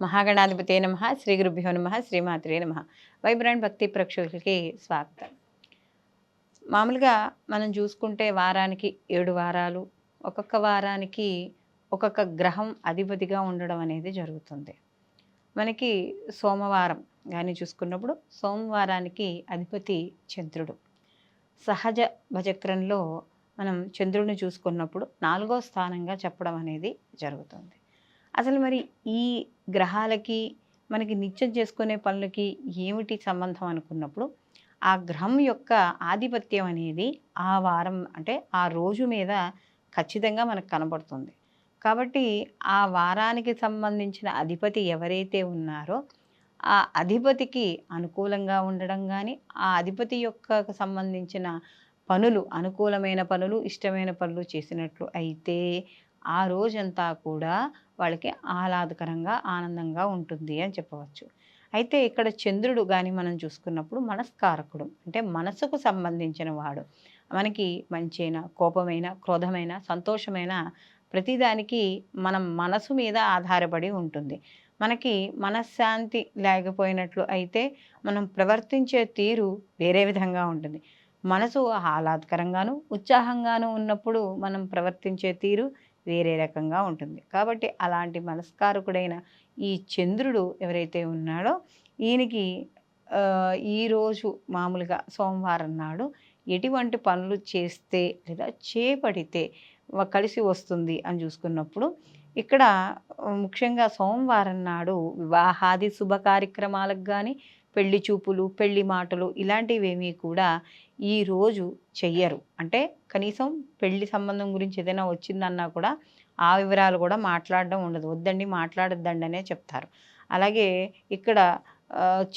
మహాగణాధిపతే నమ శ్రీ గురుభ్యో నమ శ్రీమాత్రే నమ. వైబ్రాండ్ భక్తి ప్రేక్షకులకి స్వాగతం. మామూలుగా మనం చూసుకుంటే వారానికి ఏడు వారాలు ఒక్కొక్క వారానికి ఒక్కొక్క గ్రహం అధిపతిగా ఉండడం అనేది జరుగుతుంది. మనకి సోమవారం కానీ చూసుకున్నప్పుడు సోమవారానికి అధిపతి చంద్రుడు. సహజ భజక్రంలో మనం చంద్రుడిని చూసుకున్నప్పుడు నాలుగో స్థానంగా చెప్పడం అనేది జరుగుతుంది. అసలు మరి ఈ గ్రహాలకి మనకి నిత్యం చేసుకునే పనులకి ఏమిటి సంబంధం అనుకున్నప్పుడు ఆ గ్రహం యొక్క ఆధిపత్యం అనేది ఆ వారం అంటే ఆ రోజు మీద ఖచ్చితంగా మనకు కనబడుతుంది. కాబట్టి ఆ వారానికి సంబంధించిన అధిపతి ఎవరైతే ఉన్నారో ఆ అధిపతికి అనుకూలంగా ఉండడం కానీ ఆ అధిపతి యొక్క సంబంధించిన పనులు అనుకూలమైన పనులు ఇష్టమైన పనులు చేసినట్లు అయితే ఆ రోజంతా కూడా వాళ్ళకి ఆహ్లాదకరంగా ఆనందంగా ఉంటుంది అని చెప్పవచ్చు. అయితే ఇక్కడ చంద్రుడు కానీ మనం చూసుకున్నప్పుడు మనస్కారకుడు అంటే మనసుకు సంబంధించిన వాడు. మనకి మంచైన కోపమైన క్రోధమైన సంతోషమైన ప్రతిదానికి మనం మనసు మీద ఆధారపడి ఉంటుంది. మనకి మనశ్శాంతి లేకపోయినట్లు అయితే మనం ప్రవర్తించే తీరు వేరే విధంగా ఉంటుంది. మనసు ఆహ్లాదకరంగాను ఉత్సాహంగాను ఉన్నప్పుడు మనం ప్రవర్తించే తీరు వేరే రకంగా ఉంటుంది. కాబట్టి అలాంటి మనస్కారకుడైన ఈ చంద్రుడు ఎవరైతే ఉన్నాడో ఈయనకి ఈరోజు మామూలుగా సోమవారం నాడు ఎటువంటి పనులు చేస్తే లేదా చేపడితే కలిసి వస్తుంది అని చూసుకున్నప్పుడు ఇక్కడ ముఖ్యంగా సోమవారం నాడు వివాహాది శుభ కార్యక్రమాలకు కానీ పెళ్ళి చూపులు పెళ్ళి మాటలు ఇలాంటివేమీ కూడా ఈరోజు చెయ్యరు. అంటే కనీసం పెళ్ళి సంబంధం గురించి ఏదైనా వచ్చిందన్నా కూడా ఆ వివరాలు కూడా మాట్లాడడం ఉండదు. వద్దండి మాట్లాడద్దండి అనే చెప్తారు. అలాగే ఇక్కడ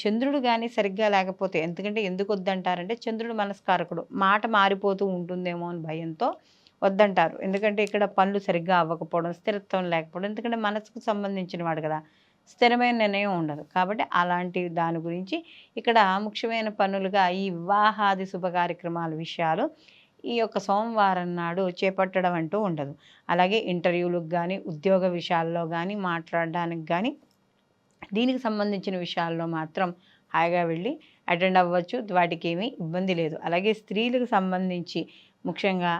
చంద్రుడు కానీ సరిగ్గా లేకపోతే ఎందుకంటే ఎందుకు వద్దంటారంటే చంద్రుడు మనస్కారకుడు. మాట మారిపోతూ ఉంటుందేమో అని భయంతో వద్దంటారు. ఎందుకంటే ఇక్కడ పనులు సరిగ్గా అవ్వకపోవడం స్థిరత్వం లేకపోవడం ఎందుకంటే మనసుకు సంబంధించిన వాడు కదా. స్థిరమైన నిర్ణయం ఉండదు. కాబట్టి అలాంటి దాని గురించి ఇక్కడ ముఖ్యమైన పనులుగా ఈ వివాహాది శుభ కార్యక్రమాల విషయాలు ఈ యొక్క సోమవారం నాడు చేపట్టడం అంటూ ఉండదు. అలాగే ఇంటర్వ్యూలకు కానీ ఉద్యోగ విషయాల్లో కానీ మాట్లాడడానికి కానీ దీనికి సంబంధించిన విషయాల్లో మాత్రం హాయిగా వెళ్ళి అటెండ్ అవ్వచ్చు. వాటికి ఏమీ ఇబ్బంది లేదు. అలాగే స్త్రీలకు సంబంధించి ముఖ్యంగా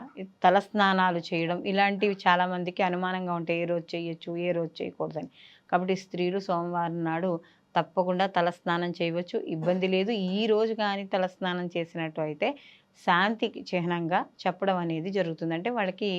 తలస్నానాలు చేయడం ఇలాంటివి చాలామందికి అనుమానంగా ఉంటాయి ఏ రోజు చేయొచ్చు ఏ రోజు చేయకూడదని. కాబట్టి స్త్రీలు సోమవారం నాడు తప్పకుండా తలస్నానం చేయవచ్చు. ఇబ్బంది లేదు. ఈ రోజు కానీ తలస్నానం చేసినట్టు అయితే శాంతికి చిహ్నంగా చెప్పడం అనేది జరుగుతుంది. అంటే వాళ్ళకి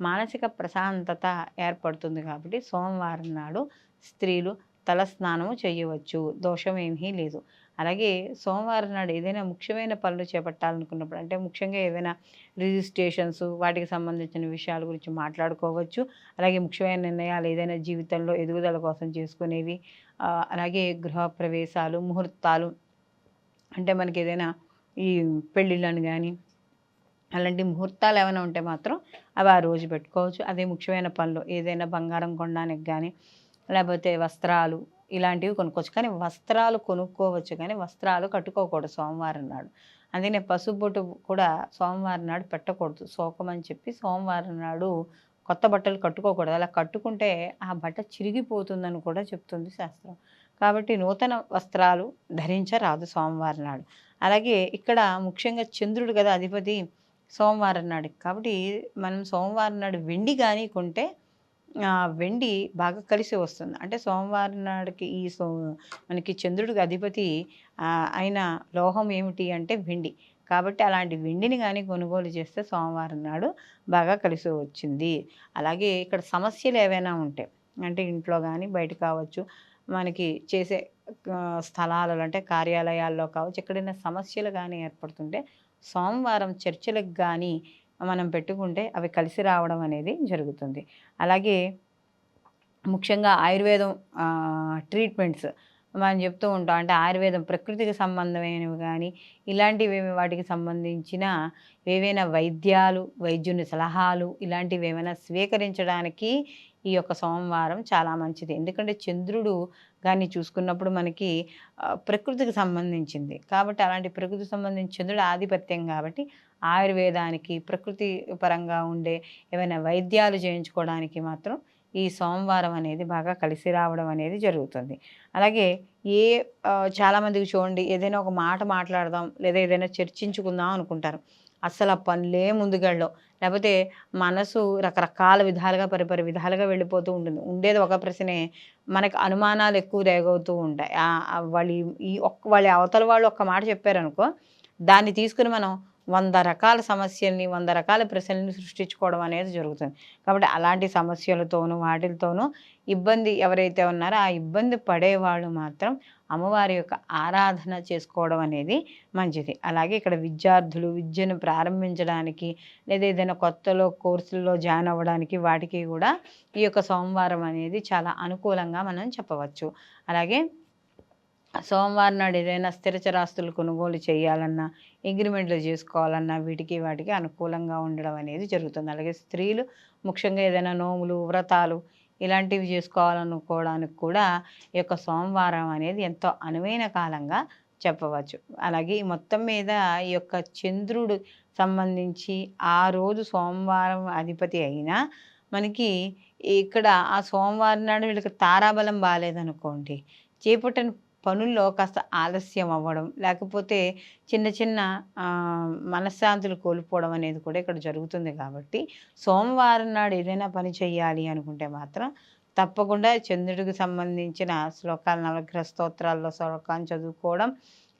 మానసిక ప్రశాంతత ఏర్పడుతుంది కాబట్టి సోమవారం నాడు స్త్రీలు తలస్నానము చేయవచ్చు. దోషం ఏమీ లేదు. అలాగే సోమవారం నాడు ఏదైనా ముఖ్యమైన పనులు చేపట్టాలనుకున్నప్పుడు అంటే ముఖ్యంగా ఏదైనా రిజిస్ట్రేషన్స్ వాటికి సంబంధించిన విషయాల గురించి మాట్లాడుకోవచ్చు. అలాగే ముఖ్యమైన నిర్ణయాలు ఏదైనా జీవితంలో ఎదుగుదల కోసం చేసుకునేవి అలాగే గృహప్రవేశాలు ముహూర్తాలు అంటే మనకి ఏదైనా ఈ పెళ్ళిళ్ళను కానీ అలాంటి ముహూర్తాలు ఏమైనా ఉంటే మాత్రం అవి ఆ రోజు పెట్టుకోవచ్చు. అదే ముఖ్యమైన పనులు ఏదైనా బంగారం కొనడానికి కానీ లేకపోతే వస్త్రాలు ఇలాంటివి కొనుక్కోవచ్చు. కానీ వస్త్రాలు కొనుక్కోవచ్చు. కానీ వస్త్రాలు కట్టుకోకూడదు సోమవారం నాడు. అందుకనే పసుబొట్టు కూడా సోమవారం నాడు పెట్టకూడదు. శోకం అని చెప్పి సోమవారం నాడు కొత్త బట్టలు కట్టుకోకూడదు. అలా కట్టుకుంటే ఆ బట్ట చిరిగిపోతుందని కూడా చెప్తుంది శాస్త్రం. కాబట్టి నూతన వస్త్రాలు ధరించరాదు సోమవారం నాడు. అలాగే ఇక్కడ ముఖ్యంగా చంద్రుడు కదా అధిపతి సోమవారం నాడు. కాబట్టి మనం సోమవారం నాడు వెండి కానీ కొంటే వెండి బాగా కలిసి వస్తుంది. అంటే సోమవారం నాడుకి ఈ సో మనకి చంద్రుడికి అధిపతి అయిన లోహం ఏమిటి అంటే వెండి. కాబట్టి అలాంటి వెండిని కానీ కొనుగోలు చేస్తే సోమవారం నాడు బాగా కలిసి వచ్చింది. అలాగే ఇక్కడ సమస్యలు ఏవైనా ఉంటాయి అంటే ఇంట్లో కానీ బయట కావచ్చు మనకి చేసే స్థలాలలో అంటే కార్యాలయాల్లో కావచ్చు ఎక్కడైనా సమస్యలు కానీ ఏర్పడుతుంటే సోమవారం చర్చలకు కానీ మనం పెట్టుకుంటే అవి కలిసి రావడం అనేది జరుగుతుంది. అలాగే ముఖ్యంగా ఆయుర్వేదం ట్రీట్మెంట్స్ మనం చెప్తూ ఉంటాం. అంటే ఆయుర్వేదం ప్రకృతికి సంబంధమైనవి కానీ ఇలాంటివి వాటికి సంబంధించిన ఏవైనా వైద్యాలు వైద్యుని సలహాలు ఇలాంటివి ఏమైనా స్వీకరించడానికి ఈ యొక్క సోమవారం చాలా మంచిది. ఎందుకంటే చంద్రుడు కానీ చూసుకున్నప్పుడు మనకి ప్రకృతికి సంబంధించింది. కాబట్టి అలాంటి ప్రకృతికి సంబంధించి చంద్రుడు ఆధిపత్యం కాబట్టి ఆయుర్వేదానికి ప్రకృతి పరంగా ఉండే ఏమైనా వైద్యాలు చేయించుకోవడానికి మాత్రం ఈ సోమవారం అనేది బాగా కలిసి రావడం అనేది జరుగుతుంది. అలాగే ఏ చాలామందికి చూడండి ఏదైనా ఒక మాట మాట్లాడదాం లేదా ఏదైనా చర్చించుకుందాం అనుకుంటారు. అస్సలు ఆ పనులే ముందుకెళ్ళవు లేకపోతే మనసు రకరకాల విధాలుగా పరిపరి విధాలుగా వెళ్ళిపోతూ ఉంటుంది. ఉండేది ఒక ప్రశ్నే మనకు అనుమానాలు ఎక్కువ రేగవుతూ ఉంటాయి. వాళ్ళ వాళ్ళు ఈ- ఈ ఒక్క వాళ్ళ అవతల వాళ్ళు ఒక్క మాట చెప్పారనుకో దాన్ని తీసుకుని మనం వంద రకాల సమస్యల్ని వంద రకాల ప్రశ్నల్ని సృష్టించుకోవడం అనేది జరుగుతుంది. కాబట్టి అలాంటి సమస్యలతోనూ వాటితోనూ ఇబ్బంది ఎవరైతే ఉన్నారో ఆ ఇబ్బంది పడేవాళ్ళు మాత్రం అమ్మవారి యొక్క ఆరాధన చేసుకోవడం అనేది మంచిది. అలాగే ఇక్కడ విద్యార్థులు విద్యను ప్రారంభించడానికి లేదా ఏదైనా కొత్తలో కోర్సుల్లో జాయిన్ అవ్వడానికి వాటికి కూడా ఈ యొక్క సోమవారం అనేది చాలా అనుకూలంగా మనం చెప్పవచ్చు. అలాగే సోమవారం నాడు ఏదైనా స్థిర చరాస్తులు కొనుగోలు చేయాలన్నా అగ్రిమెంట్లు చేసుకోవాలన్నా వీటికి వాటికి అనుకూలంగా ఉండడం అనేది జరుగుతుంది. అలాగే స్త్రీలు ముఖ్యంగా ఏదైనా నోములు వ్రతాలు ఇలాంటివి చేసుకోవాలనుకోవడానికి కూడా ఈ యొక్క సోమవారం అనేది ఎంతో అనువైన కాలంగా చెప్పవచ్చు. అలాగే ఈ మొత్తం మీద ఈ యొక్క చంద్రుడు సంబంధించి ఆ రోజు సోమవారం అధిపతి అయినా మనకి ఇక్కడ ఆ సోమవారం నాడు వీళ్ళకి తారాబలం బాగాలేదనుకోండి చేపట్టని పనుల్లో కాస్త ఆలస్యం అవ్వడం లేకపోతే చిన్న చిన్న మనశ్శాంతులు కోల్పోవడం అనేది కూడా ఇక్కడ జరుగుతుంది కాబట్టి సోమవారం నాడు ఏదైనా పని చేయాలి అనుకుంటే మాత్రం తప్పకుండా చంద్రుడికి సంబంధించిన శ్లోకాలు నవగ్రహ స్తోత్రాల్లో శ్లోకాన్ని చదువుకోవడం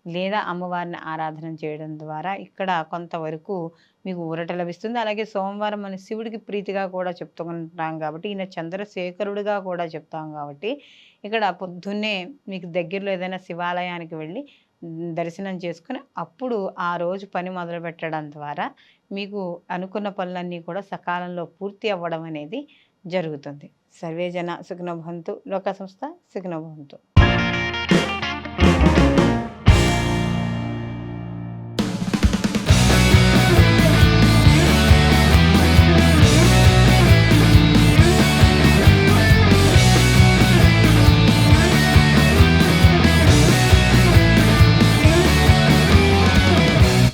లేదా అమ్మవారిని ఆరాధన చేయడం ద్వారా ఇక్కడ కొంతవరకు మీకు ఊరట లభిస్తుంది. అలాగే సోమవారం మన శివుడికి ప్రీతిగా కూడా చెప్తుంటాం కాబట్టి ఈయన చంద్రశేఖరుడిగా కూడా చెప్తాం కాబట్టి ఇక్కడ పొద్దున్నే మీకు దగ్గరలో ఏదైనా శివాలయానికి వెళ్ళి దర్శనం చేసుకుని అప్పుడు ఆ రోజు పని మొదలు పెట్టడం ద్వారా మీకు అనుకున్న పనులన్నీ కూడా సకాలంలో పూర్తి అవ్వడం అనేది జరుగుతుంది. సర్వేజన సుఖనభవంతు లోక సంస్థ సుఖనభవంతు